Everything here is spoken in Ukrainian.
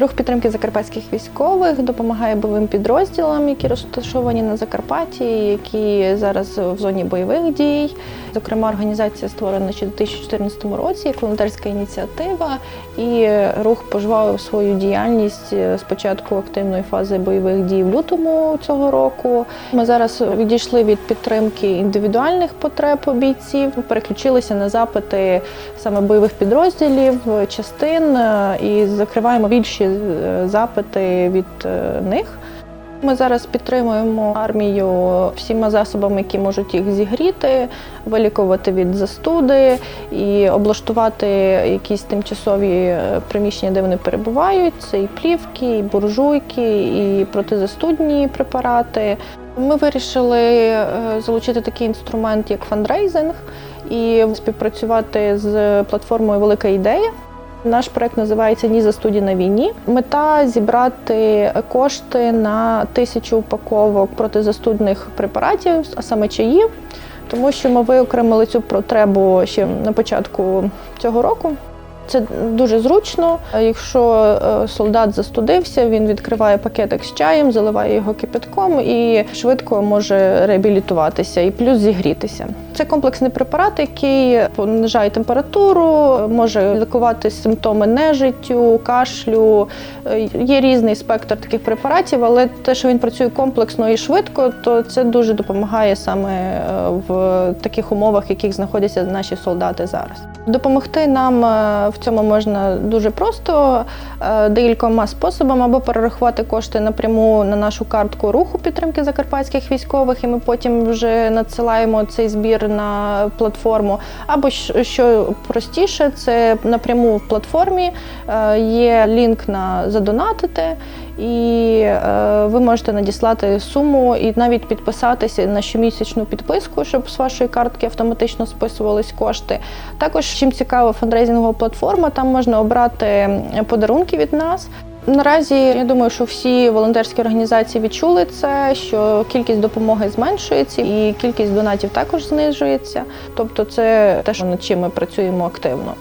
Рух підтримки закарпатських військових допомагає бойовим підрозділам, які розташовані на Закарпатті, які зараз в зоні бойових дій. Зокрема, організація створена ще у 2014 році, як волонтерська ініціатива, і рух пожвавив свою діяльність з початку активної фази бойових дій в лютому цього року. Ми зараз відійшли від підтримки індивідуальних потреб бійців, переключилися на запити саме бойових підрозділів, частин е, і закриваємо більші е, запити від е, них. Ми зараз підтримуємо армію всіма засобами, які можуть їх зігріти, вилікувати від застуди і облаштувати якісь тимчасові е, приміщення, де вони перебувають. Це і плівки, і буржуйки, і протизастудні препарати. Ми вирішили залучити такий інструмент, як фандрейзинг, і співпрацювати з платформою Велика ідея. Наш проект називається Ні за студії на війні. Мета зібрати кошти на тисячу упаковок протизастудних препаратів, а саме чаїв, тому що ми виокремили цю потребу ще на початку цього року. Це дуже зручно. Якщо е, солдат застудився, він відкриває пакетик з чаєм, заливає його кипятком і швидко може реабілітуватися і плюс зігрітися. Це комплексний препарат, який понижає температуру, може лікувати симптоми нежиттю, кашлю. Е, Є різний спектр таких препаратів, але те, що він працює комплексно і швидко, то це дуже допомагає саме е, в таких умовах, в яких знаходяться наші солдати зараз. Допомогти нам в цьому можна дуже просто е, декількома способами або перерахувати кошти напряму на нашу картку руху підтримки закарпатських військових, і ми потім вже надсилаємо цей збір на платформу. Або що простіше, це напряму в платформі е, є лінк на задонатити, і е, ви можете надіслати суму і навіть підписатися на щомісячну підписку, щоб з вашої картки автоматично списувались кошти. Також чим цікава фандрейзингова платформа, там можна обрати подарунки від нас. Наразі я думаю, що всі волонтерські організації відчули це, що кількість допомоги зменшується і кількість донатів також знижується. Тобто, це те, що над чим ми працюємо активно.